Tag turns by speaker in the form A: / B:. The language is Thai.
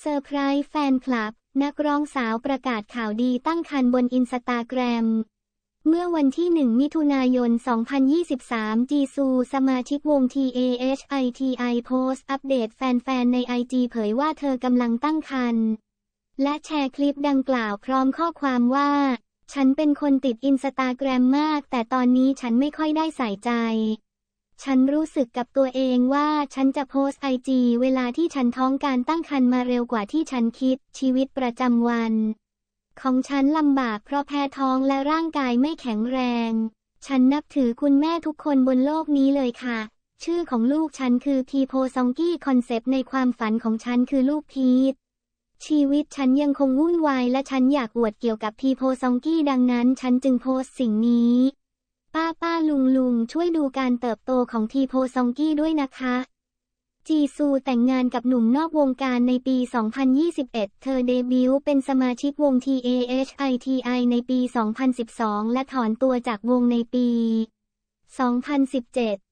A: เซอร์ไพรส์แฟนคลับ นักร้องสาวประกาศข่าวดีตั้งครรภ์บนอินสตาแกรม เมื่อวันที่ 1 มิถุนายน 2023 จีซูสมาชิกวง TAHITI โพสต์อัปเดตแฟนๆ ในไอจีเผยว่าเธอกำลังตั้งครรภ์และแชร์คลิปดังกล่าวพร้อมข้อความว่า ฉันเป็นคนติดอินสตาแกรมมาก แต่ตอนนี้ฉันไม่ค่อยได้ใส่ใจ ฉันรู้สึกกับตัวเองว่าฉันจะโพสไอจีเวลาที่ฉันท้องการตั้งครรภ์มาเร็วกว่าที่ฉันคิด ชีวิตประจำวัน ของฉันลำบากเพราะแพ้ท้องและร่างกายไม่แข็งแรง ฉันนับถือคุณแม่ทุกคนบนโลกนี้เลยค่ะ ชื่อของลูกฉันคือพีโพซองกี้คอนเซปต์ในความฝันของฉันคือลูกพีทชีวิตฉันยังคงวุ่นวายและฉันอยากอวดเกี่ยวกับพีโพซองกี้ดังนั้น ฉันจึงโพสต์สิ่งนี้ ช่วยดูการเติบโตของทีโพซองกี้ด้วยนะคะ จีซูแต่งงานกับหนุ่มนอกวงการในปี 2021 เธอเดบิวต์เป็นสมาชิกวง TAHITI ในปี 2012 และถอนตัวจากวงในปี 2017